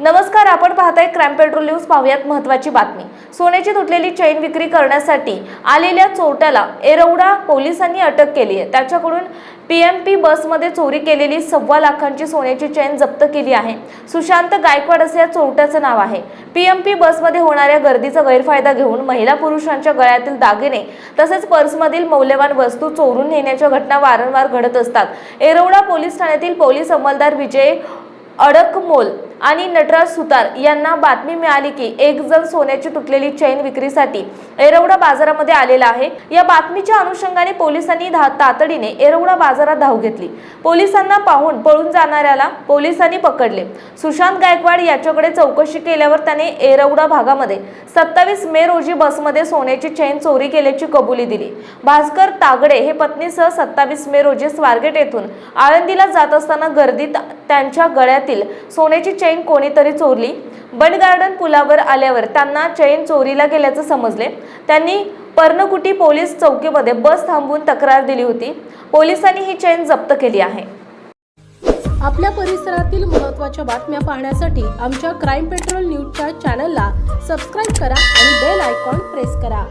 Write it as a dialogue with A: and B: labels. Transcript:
A: नमस्कार आपण पाहताय क्राईम पेट्रोल न्यूज पाहूयात महत्वाची बातमी. सोन्याची तुटलेली चैन विक्री करण्यासाठी आलेल्या चोरट्याला एरवडा पोलिसांनी अटक केली आहे. त्याच्याकडून पी एम पी बसमध्ये चोरी केलेली सव्वा लाखांची सोन्याची चैन जप्त केली आहे. सुशांत गायकवाड असे या चोरट्याचं नाव आहे. पी एम पी बसमध्ये होणाऱ्या गर्दीचा गैरफायदा घेऊन महिला पुरुषांच्या गळ्यातील दागिने तसेच पर्समधील मौल्यवान वस्तू चोरून नेण्याच्या घटना वारंवार घडत असतात. एरवडा पोलीस ठाण्यातील पोलीस अंमलदार विजय अडकमोल आणि नटराज सुतार यांना बातमी मिळाली की एक जण सोन्याची तुटलेली चैन विक्रीसाठी एरवडा बाजारामध्ये आलेला आहे. या बातमीच्या अनुषंगाने पोलिसांनी धा- तातडीने एरवडा बाजारात धाव घेतली. पोलिसांना पाहून पळून जाणाऱ्याला पोलिसांनी पकडले. सुशांत गायकवाड याच्याकडे चौकशी केल्यावर त्याने एरवडा भागामध्ये सत्तावीस मे रोजी बसमध्ये सोन्याची चैन चोरी केल्याची कबुली दिली. भास्कर तागडे हे पत्नीसह सत्तावीस मे रोजी स्वारगेट येथून आळंदीला जात असताना गर्दीत त्यांच्या गळ्यातील सोन्याची चैन चैन कोणीतरी चोरली. बंड गार्डन पुलावर आल्यावर त्यांना चैन चोरीला गेल्याचं समजले. त्यांनी पर्णकुटी पोलीस चौकीमध्ये बस थांबवून तक्रार दिली होती. पोलिसांनी ही चैन जप्त केली आहे.
B: आपल्या परिसरातील महत्त्वाच्या बातम्या पाहण्यासाठी आमच्या क्राईम पेट्रोल न्यूजच्या चॅनलला सबस्क्राईब करा आणि बेल आयकॉन प्रेस करा.